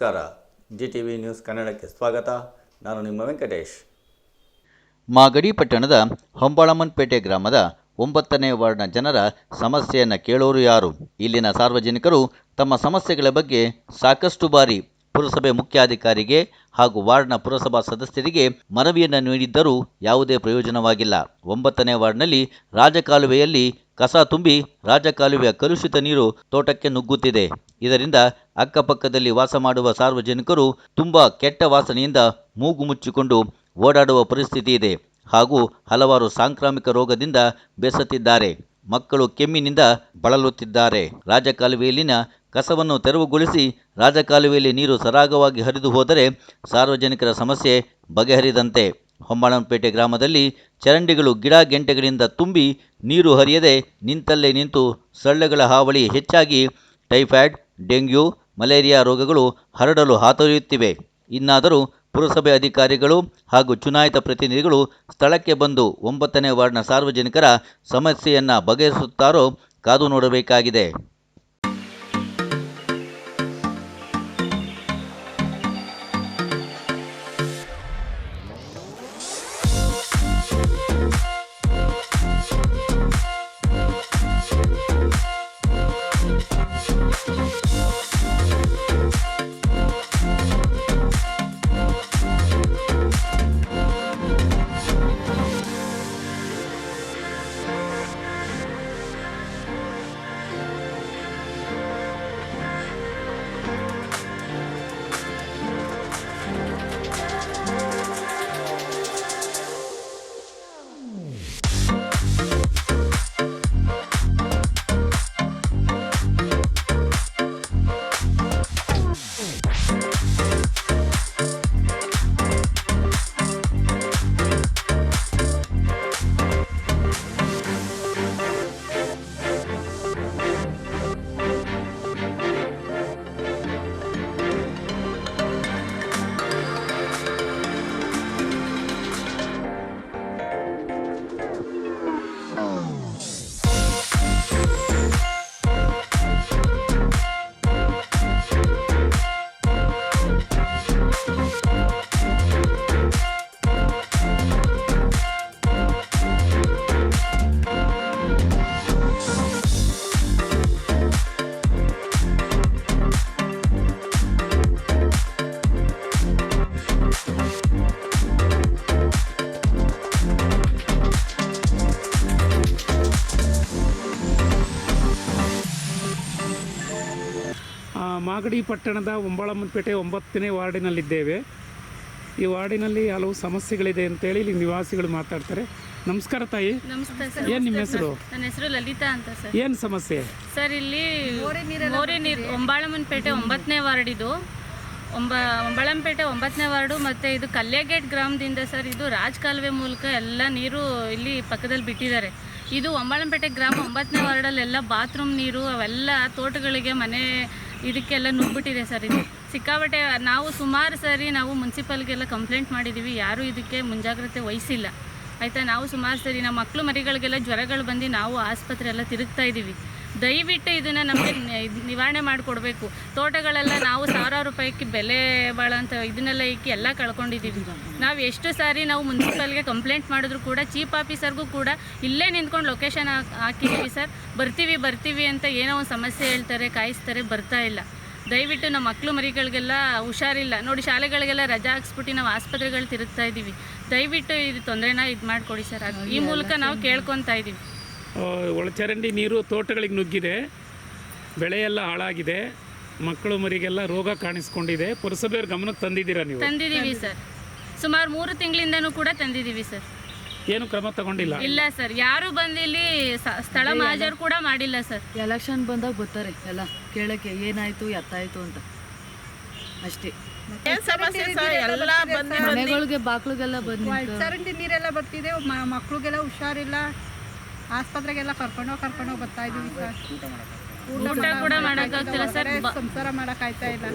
ನಮಸ್ಕಾರ. G T V news ಕನ್ನಡಕ್ಕೆ ಸ್ವಾಗತ. ನಾನು ನಿಮ್ಮ ವೆಂಕಟೇಶ್. ಮಾಗಡಿ ಪಟ್ಟಣದ ಹೊಂಬಾಳಮ್ಮನ್ಪೇಟೆ ಗ್ರಾಮದ ಒಂಬತ್ತನೇ ವಾರ್ಡ್ನ ಜನರ ಸಮಸ್ಯೆಯನ್ನು ಕೇಳೋರು ಯಾರು? ಇಲ್ಲಿನ ಸಾರ್ವಜನಿಕರು ತಮ್ಮ ಸಮಸ್ಯೆಗಳ ಬಗ್ಗೆ ಸಾಕಷ್ಟು ಬಾರಿ ಪುರಸಭೆ ಮುಖ್ಯಾಧಿಕಾರಿಗೆ ಹಾಗೂ ವಾರ್ಡ್ನ ಪುರಸಭಾ ಸದಸ್ಯರಿಗೆ ಮನವಿಯನ್ನು ನೀಡಿದ್ದರೂ ಯಾವುದೇ ಪ್ರಯೋಜನವಾಗಿಲ್ಲ. ಒಂಬತ್ತನೇ ವಾರ್ಡ್ನಲ್ಲಿ ರಾಜಕಾಲುವೆಯಲ್ಲಿ ಕಸ ತುಂಬಿ ರಾಜಕಾಲುವೆಯ ಕಲುಷಿತ ನೀರು ತೋಟಕ್ಕೆ ನುಗ್ಗುತ್ತಿದೆ. ಇದರಿಂದ ಅಕ್ಕಪಕ್ಕದಲ್ಲಿ ವಾಸ ಮಾಡುವ ಸಾರ್ವಜನಿಕರು ತುಂಬ ಕೆಟ್ಟ ವಾಸನೆಯಿಂದ ಮೂಗು ಮುಚ್ಚಿಕೊಂಡು ಓಡಾಡುವ ಪರಿಸ್ಥಿತಿ ಇದೆ ಹಾಗೂ ಹಲವಾರು ಸಾಂಕ್ರಾಮಿಕ ರೋಗದಿಂದ ಬೆಸತ್ತಿದ್ದಾರೆ. ಮಕ್ಕಳು ಕೆಮ್ಮಿನಿಂದ ಬಳಲುತ್ತಿದ್ದಾರೆ. ರಾಜಕಾಲುವೆಯಲ್ಲಿನ ಕಸವನ್ನು ತೆರವುಗೊಳಿಸಿ ರಾಜಕಾಲುವೆಯಲ್ಲಿ ನೀರು ಸರಾಗವಾಗಿ ಹರಿದು ಹೋದರೆ ಸಾರ್ವಜನಿಕರ ಸಮಸ್ಯೆ ಬಗೆಹರಿದಂತೆ. ಹೊಂಬಾಳಂಪೇಟೆ ಗ್ರಾಮದಲ್ಲಿ ಚರಂಡಿಗಳು ಗಿಡ ಗೆಂಟೆಗಳಿಂದ ತುಂಬಿ ನೀರು ಹರಿಯದೆ ನಿಂತಲ್ಲೇ ನಿಂತು ಸೊಳ್ಳೆಗಳ ಹಾವಳಿ ಹೆಚ್ಚಾಗಿ ಟೈಫಾಯ್ಡ್, ಡೆಂಗ್ಯೂ, ಮಲೇರಿಯಾ ರೋಗಗಳು ಹರಡಲು ಹಾತೊರೆಯುತ್ತಿವೆ. ಇನ್ನಾದರೂ ಪುರಸಭೆ ಅಧಿಕಾರಿಗಳು ಹಾಗೂ ಚುನಾಯಿತ ಪ್ರತಿನಿಧಿಗಳು ಸ್ಥಳಕ್ಕೆ ಬಂದು ಒಂಬತ್ತನೇ ವಾರ್ಡ್ನ ಸಾರ್ವಜನಿಕರ ಸಮಸ್ಯೆಯನ್ನು ಬಗೆಹರಿಸುತ್ತಾರೋ ಕಾದು ನೋಡಬೇಕಾಗಿದೆ. ಮಾಗಡಿ ಪಟ್ಟಣದ ಒಂಬಾಳಮ್ಮನಪೇಟೆ ಒಂಬತ್ತನೇ ವಾರ್ಡಿನಲ್ಲಿದ್ದೇವೆ. ಈ ವಾರ್ಡಿನಲ್ಲಿ ಹಲವು ಸಮಸ್ಯೆಗಳಿದೆ ಅಂತೇಳಿ ಇಲ್ಲಿ ನಿವಾಸಿಗಳು ಮಾತಾಡ್ತಾರೆ. ನಮಸ್ಕಾರ ತಾಯಿ. ನಮಸ್ತೆ ಸರ್. ಏನು ನಿಮ್ಮ ಹೆಸರು? ನನ್ನ ಹೆಸರು ಲಲಿತಾ ಅಂತ ಸರ್. ಏನು ಸಮಸ್ಯೆ? ಸರ್ ಇಲ್ಲಿ ಮೋರಿ ನೀರು ಒಂಬಾಳಮ್ಮನಪೇಟೆ ಒಂಬತ್ತನೇ ವಾರ್ಡ್ ಇದು ಒಂಬ ಒಂಬಳಂಪೇಟೆ ಒಂಬತ್ತನೇ ವಾರ್ಡು ಮತ್ತು ಇದು ಕಲ್ಯಾಗೇಟ್ ಗ್ರಾಮದಿಂದ ಸರ್ ಇದು ರಾಜ್ ಕಾಲುವೆ ಮೂಲಕ ಎಲ್ಲ ನೀರು ಇಲ್ಲಿ ಪಕ್ಕದಲ್ಲಿ ಬಿಟ್ಟಿದ್ದಾರೆ. ಇದು ಒಂಬಳಂಪೇಟೆ ಗ್ರಾಮ ಒಂಬತ್ತನೇ ವಾರ್ಡಲ್ಲೆಲ್ಲ ಬಾತ್ರೂಮ್ ನೀರು ಅವೆಲ್ಲ ತೋಟಗಳಿಗೆ ಮನೆ ಇದಕ್ಕೆಲ್ಲ ನುಗ್ಬಿಟ್ಟಿದೆ ಸರ್ ಇದು. ಸಿಕ್ಕಾಪಟ್ಟೆ ನಾವು ಸುಮಾರು ಸರಿ ನಾವು ಮುನ್ಸಿಪಲ್ಗೆಲ್ಲ ಕಂಪ್ಲೇಂಟ್ ಮಾಡಿದ್ದೀವಿ ಯಾರೂ ಇದಕ್ಕೆ ಮುಂಜಾಗ್ರತೆ ವಹಿಸಿಲ್ಲ. ಆಯಿತಾ? ನಾವು ಸುಮಾರು ಸರಿ ನಮ್ಮ ಮಕ್ಕಳು ಮರಿಗಳಿಗೆಲ್ಲ ಜ್ವರಗಳು ಬಂದು ನಾವು ಆಸ್ಪತ್ರೆ ಎಲ್ಲ ತಿರುಗ್ತಾ ಇದ್ದೀವಿ ದಯವಿಟ್ಟು ಇದನ್ನು ನಮಗೆ ನಿವಾರಣೆ ಮಾಡಿಕೊಡ್ಬೇಕು. ತೋಟಗಳೆಲ್ಲ ನಾವು ಸಾವಿರಾರು ರೂಪಾಯಿಗೆ ಬೆಲೆ ಬಾಳಂತ ಇದನ್ನೆಲ್ಲ ಇಕ್ಕಿ ಎಲ್ಲ ಕಳ್ಕೊಂಡಿದ್ದೀವಿ ನಾವು ಎಷ್ಟು ಸಾರಿ ನಾವು ಮುನ್ಸಿಪಲ್ಗೆ ಕಂಪ್ಲೇಂಟ್ ಮಾಡಿದ್ರು ಕೂಡ ಚೀಫ್ ಆಫೀಸರ್ಗೂ ಕೂಡ ಇಲ್ಲೇ ನಿಂತ್ಕೊಂಡು ಲೊಕೇಶನ್ ಹಾಕಿದ್ದೀವಿ ಸರ್. ಬರ್ತೀವಿ ಬರ್ತೀವಿ ಅಂತ ಏನೋ ಒಂದು ಸಮಸ್ಯೆ ಹೇಳ್ತಾರೆ ಕಾಯಿಸ್ತಾರೆ ಬರ್ತಾ ಇಲ್ಲ. ದಯವಿಟ್ಟು ನಮ್ಮ ಮಕ್ಕಳು ಮರಿಗಳಿಗೆಲ್ಲ ಹುಷಾರಿಲ್ಲ. ನೋಡಿ ಶಾಲೆಗಳಿಗೆಲ್ಲ ರಜಾ ಹಾಕ್ಸ್ಬಿಟ್ಟು ನಾವು ಆಸ್ಪತ್ರೆಗಳು ತಿರುಗ್ತಾ ಇದ್ದೀವಿ ದಯವಿಟ್ಟು ಇದು ತೊಂದರೆನ ಇದು ಮಾಡಿಕೊಡಿ ಸರ್. ಅದು ಈ ಮೂಲಕ ನಾವು ಕೇಳ್ಕೊತಾ ಇದ್ದೀವಿ ಒಳಚರಂಡಿ ನೀರು ತೋಟಗಳಿಗೆ ನುಗ್ಗಿದೆ. ಬೆಳೆ ಎಲ್ಲ ಹಾಳಾಗಿದೆ. ಮಕ್ಕಳು ಮರಿಗೆಲ್ಲ ರೋಗ ಕಾಣಿಸ್ಕೊಂಡಿದೆ. ಪುರಸಭೆಯವ್ರ ಗಮನಕ್ಕೆ ತಂದಿದ್ದೀರಾ ನೀವು? ತಂದಿದ್ದೀವಿ ಸರ್. ಸುಮಾರು ಮೂರು ತಿಂಗಳಿಂದನೂ ಕೂಡ ತಂದಿದ್ದೀವಿ ಸರ್. ಏನು ಕ್ರಮ ತಗೊಂಡಿಲ್ಲ? ಇಲ್ಲ ಸರ್. ಯಾರು ಬಂದು ಇಲ್ಲಿ ಸ- ಸ್ಥಳ ಮಾಜರ್ ಕೂಡ ಮಾಡಿಲ್ಲ ಸರ್. ಎಲೆಕ್ಷನ್ ಬಂದಾಗ ಬರ್ತಾರೆ. ಎಲ್ಲ ಕೇಳಕ್ಕೆ ಏನಾಯ್ತು ಎತ್ತಾಯ್ತು ಅಂತ. ಅಷ್ಟೇ. ಮನೆಗಳಿಗೆ ಬಾಕ್ಳಿಗೆಲ್ಲ ಬಂದು ಚರಂಡಿ ನೀರೆಲ್ಲ ಬರ್ತಿದೆ. ಮಕ್ಕಳಿಗೆಲ್ಲ ಮಕ್ಳಿಗೆಲ್ಲ ಹುಷಾರಿಲ್ಲ. ಆಸ್ಪತ್ರೆಗೆಲ್ಲ ಕರ್ಕೊಂಡೋಗಿ ಕರ್ಕೊಂಡೋಗಿ ಬರ್ತಾ ಇದೀವಿ ಸರ್. ಊಟ ಕೂಡ ಮಾಡೋಕ್ಕಾಗ್ತಿಲ್ಲ ಸರ್. ಸಂಸಾರ ಮಾಡಕ್ಕಾಯ್ತಾ ಇಲ್ಲ.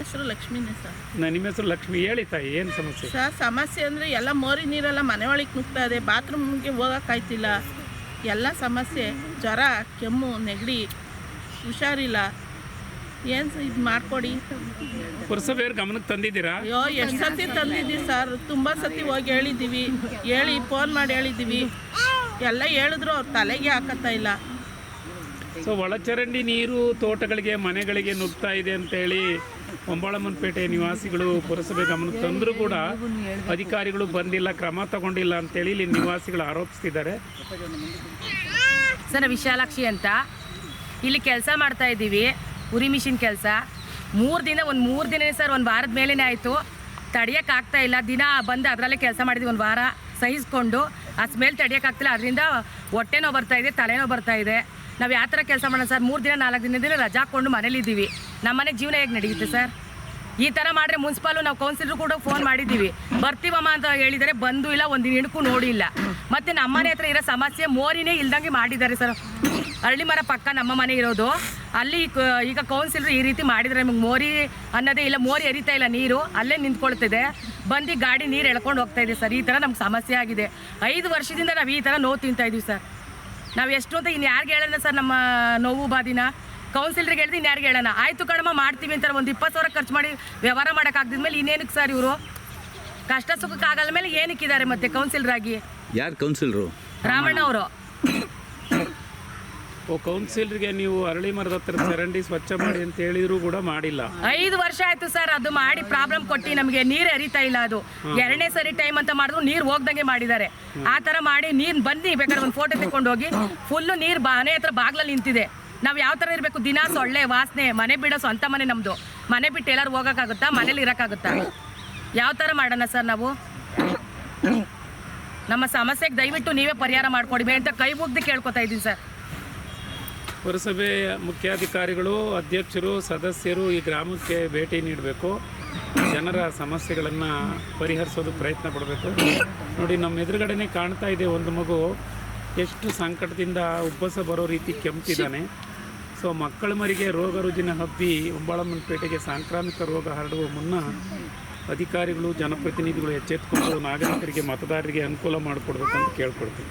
ಹೆಸರು ಲಕ್ಷ್ಮೀನೇ ಸರ್. ನಿಮ್ಮ ಹೆಸರು ಲಕ್ಷ್ಮಿ. ಹೇಳಿ ತಾಯಿ ಏನು ಸಮಸ್ಯೆ? ಸರ್ ಸಮಸ್ಯೆ ಅಂದರೆ ಎಲ್ಲ ಮೋರಿ ನೀರೆಲ್ಲ ಮನೆ ಒಳಗೆ ನುಗ್ತಾ ಇದೆ. ಬಾತ್ರೂಮ್ಗೆ ಹೋಗೋಕ್ಕಾಯ್ತಿಲ್ಲ ಎಲ್ಲ ಸಮಸ್ಯೆ. ಜ್ವರ ಕೆಮ್ಮು ನೆಗಡಿ. ಹುಷಾರಿಲ್ಲ. ಏನು ಇದು ಮಾಡಿಕೊಡಿ? ಪುರಸಭೆಯವ್ರ ಗಮನಕ್ಕೆ ತಂದಿದ್ದೀರಾ? ಅಯ್ಯೋ ಎಷ್ಟು ಸತಿ ತಂದಿದ್ದೀವಿ ಸರ್? ತುಂಬ ಸತಿ ಹೋಗಿ ಹೇಳಿದ್ದೀವಿ. ಹೇಳಿ ಫೋನ್ ಮಾಡಿ ಹೇಳಿದ್ದೀವಿ. ಎಲ್ಲ ಹೇಳಿದ್ರು ಅವ್ರ ತಲೆಗೆ ಹಾಕತ್ತಾ ಇಲ್ಲ. ಸೊ ಒಳಚರಂಡಿ ನೀರು ತೋಟಗಳಿಗೆ ಮನೆಗಳಿಗೆ ನುಗ್ತಾ ಇದೆ ಅಂತೇಳಿ ಒಂಬಾಳಮ್ಮನಪೇಟೆ ನಿವಾಸಿಗಳು ಪುರಸಭೆ ಗಮನಕ್ಕೆ ತಂದರೂ ಕೂಡ ಅಧಿಕಾರಿಗಳು ಬಂದಿಲ್ಲ ಕ್ರಮ ತಗೊಂಡಿಲ್ಲ ಅಂತೇಳಿ ಇಲ್ಲಿ ನಿವಾಸಿಗಳು ಆರೋಪಿಸ್ತಿದ್ದಾರೆ. ಸರ್ ವಿಶಾಲಾಕ್ಷಿ ಅಂತ. ಇಲ್ಲಿ ಕೆಲಸ ಮಾಡ್ತಾ ಇದ್ದೀವಿ. ಉರಿ ಮಿಷಿನ್ ಕೆಲಸ. ಮೂರು ದಿನ, ಒಂದು ಮೂರು ದಿನ ಸರ್, ಒಂದು ವಾರದ ಮೇಲೇ ಆಯಿತು. ತಡಿಯೋಕ್ಕಾಗ್ತಾ ಇಲ್ಲ. ದಿನ ಬಂದು ಅದರಲ್ಲೇ ಕೆಲಸ ಮಾಡಿದ್ವಿ ಒಂದು ವಾರ. ಸಹಿಸ್ಕೊಂಡು. ಆ ಸ್ಮೆಲ್ ತಡಿಯೋಕ್ಕಾಗ್ತಿಲ್ಲ ಅದರಿಂದ ಹೊಟ್ಟೆನೋ ನೋವು ಬರ್ತಾ ಇದೆ ತಲೆನೋವು ಬರ್ತಾ ಇದೆ. ನಾವು ಯಾವ ಥರ ಕೆಲಸ ಮಾಡೋಣ ಸರ್? ಮೂರು ದಿನ, ನಾಲ್ಕು ದಿನದಿಂದ ರಜಾ ಹಾಕ್ಕೊಂಡು ಮನೇಲಿದ್ದೀವಿ. ನಮ್ಮನೆ ಜೀವನ ಹೇಗೆ ನಡೆಯುತ್ತೆ ಸರ್? ಈ ಥರ ಮಾಡಿದ್ರೆ ಮುನ್ಸಿಪಾಲು ನಾವು ಕೌನ್ಸಿಲರ್ ಕೂಡ ಫೋನ್ ಮಾಡಿದ್ದೀವಿ. ಬರ್ತೀವಮ್ಮ ಅಂತ ಹೇಳಿದರೆ ಬಂದು ಇಲ್ಲ ಒಂದು ಇಣಕು ನೋಡಿಲ್ಲ ಮತ್ತು ನಮ್ಮನೆ ಹತ್ರ ಇರೋ ಸಮಸ್ಯೆ ಮೋರಿನೇ ಇಲ್ದಂಗೆ ಮಾಡಿದ್ದಾರೆ ಸರ್. ಹಳ್ಳಿ ಮರ ಪಕ್ಕ ನಮ್ಮ ಮನೆ ಇರೋದು. ಅಲ್ಲಿ ಈಗ ಕೌನ್ಸಿಲರ್ ಈ ರೀತಿ ಮಾಡಿದರೆ ನಮಗೆ ಮೋರಿ ಅನ್ನೋದೇ ಇಲ್ಲ, ಮೋರಿ ಎರಿತಾ ಇಲ್ಲ ನೀರು, ಅಲ್ಲೇ ನಿಂತ್ಕೊಳ್ತಿದೆ. ಬಂದು ಗಾಡಿ ನೀರು ಎಳ್ಕೊಂಡು ಹೋಗ್ತಾ ಇದೆ ಸರ್. ಈ ಥರ ನಮ್ಗೆ ಸಮಸ್ಯೆ ಆಗಿದೆ. ಐದು ವರ್ಷದಿಂದ ನಾವು ಈ ಥರ ನೋವು ತಿಂತಾ ಇದ್ದೀವಿ ಸರ್. ನಾವು ಎಷ್ಟು ಅಂತ ಇನ್ನು ಯಾರಿಗೆ ಹೇಳೋಣ ಸರ್ ನಮ್ಮ ನೋವು ಬಾದಿನ ಕೌನ್ಸಿಲರ್ಗೆ ಹೇಳ್ದು ಇನ್ಯಾರಿಗೆ ಹೇಳೋಣ? ಆಯಿತು ಕಣಮ್ಮ ಮಾಡ್ತೀವಿ ಅಂತಾರೆ. ಒಂದು ಇಪ್ಪತ್ತು ಸಾವಿರ ಖರ್ಚು ಮಾಡಿ ವ್ಯವಹಾರ ಮಾಡೋಕ್ಕಾಗ್ದಿದ್ಮೇಲೆ ಇನ್ನೇನಕ್ಕೆ ಸರ್ ಇವರು? ಕಷ್ಟ ಸುಖಕ್ಕೆ ಆಗಲ್ಲ ಮೇಲೆ ಏನಕ್ಕಿದ್ದಾರೆ ಮತ್ತೆ ಕೌನ್ಸಿಲರ್ ಆಗಿ ಯಾರು ಕೌನ್ಸಿಲರು? ರಾಮಣ್ಣ ಅವರು. ಓ ಕೌನ್ಸಿಲರ್ಗೆ ನೀವು ಅರಳಿ ಮರದ ಹತ್ರ ಚರಂಡಿ ಸ್ವಚ್ಛ ಮಾಡಿ ಅಂತ ಹೇಳಿದ್ರು ಕೂಡ ಮಾಡಿಲ್ಲ. ಐದು ವರ್ಷ ಆಯ್ತು ಸರ್ ಅದು ಮಾಡಿ ಪ್ರಾಬ್ಲಮ್ ಕೊಟ್ಟು ನಮಗೆ ನೀರು ಹರಿತಾ ಇಲ್ಲ ಅದು. ಎರಡನೇ ಸರಿ ಟೈಮ್ ಅಂತ ಮಾಡಿದ್ರು ನೀರು ಹೋಗ್ದಂಗೆ ಮಾಡಿದ್ದಾರೆ. ಆ ಥರ ಮಾಡಿ ನೀರು ಬನ್ನಿ ಬೇಕಾದ್ರೆ ಒಂದು ಫೋಟೋ ತೆಕ್ಕೊಂಡು ಹೋಗಿ. ಫುಲ್ಲು ನೀರು ಮನೆ ಹತ್ರ ಬಾಗ್ಲಲ್ಲಿ ನಿಂತಿದೆ. ನಾವು ಯಾವ ಥರ ಇರಬೇಕು? ದಿನ ಸೊಳ್ಳೆ, ವಾಸನೆ, ಮನೆ ಬಿಡೋ ಸ್ವಂತ ಮನೆ ನಮ್ಮದು ಮನೆ ಬಿಟ್ಟು ಎಲ್ಲರೂ ಹೋಗೋಕ್ಕಾಗುತ್ತಾ? ಮನೇಲಿ ಇರೋಕ್ಕಾಗುತ್ತಾ? ಯಾವ ಥರ ಮಾಡೋಣ ಸರ್ ನಾವು? ನಮ್ಮ ಸಮಸ್ಯೆಗೆ ದಯವಿಟ್ಟು ನೀವೇ ಪರಿಹಾರ ಮಾಡಿಕೊಡಿ. ಅಂತ ಕೈ ಮುಗ್ದು ಕೇಳ್ಕೊತಾ ಇದ್ದೀನಿ ಸರ್. ಪುರಸಭೆ ಮುಖ್ಯಾಧಿಕಾರಿಗಳು, ಅಧ್ಯಕ್ಷರು, ಸದಸ್ಯರು ಈ ಗ್ರಾಮಕ್ಕೆ ಭೇಟಿ ನೀಡಬೇಕು. ಜನರ ಸಮಸ್ಯೆಗಳನ್ನು ಪರಿಹರಿಸೋದು ಪ್ರಯತ್ನ ಪಡಬೇಕು. ನೋಡಿ, ನಮ್ಮ ಎದುರುಗಡೆನೇ ಕಾಣ್ತಾ ಇದೆ ಒಂದು ಮಗು. ಎಷ್ಟು ಸಂಕಟದಿಂದ ಉಬ್ಬಸ ಬರೋ ರೀತಿ ಕೆಮ್ತಿದ್ದಾನೆ. ಸೊ ಮಕ್ಕಳ ಮರಿಗೆ ರೋಗ ರುಜಿನ ಹಬ್ಬಿ ಉಂಬಾಳಮ್ಮನಪೇಟೆಗೆ ಸಾಂಕ್ರಾಮಿಕ ರೋಗ ಹರಡುವ ಮುನ್ನ ಅಧಿಕಾರಿಗಳು, ಜನಪ್ರತಿನಿಧಿಗಳು ಎಚ್ಚೆತ್ತುಕೊಂಡು ನಾಗರಿಕರಿಗೆ ಮತದಾರರಿಗೆ ಅನುಕೂಲ ಮಾಡಿಕೊಡ್ಬೇಕಂತ ಕೇಳ್ಕೊಡ್ತೀನಿ.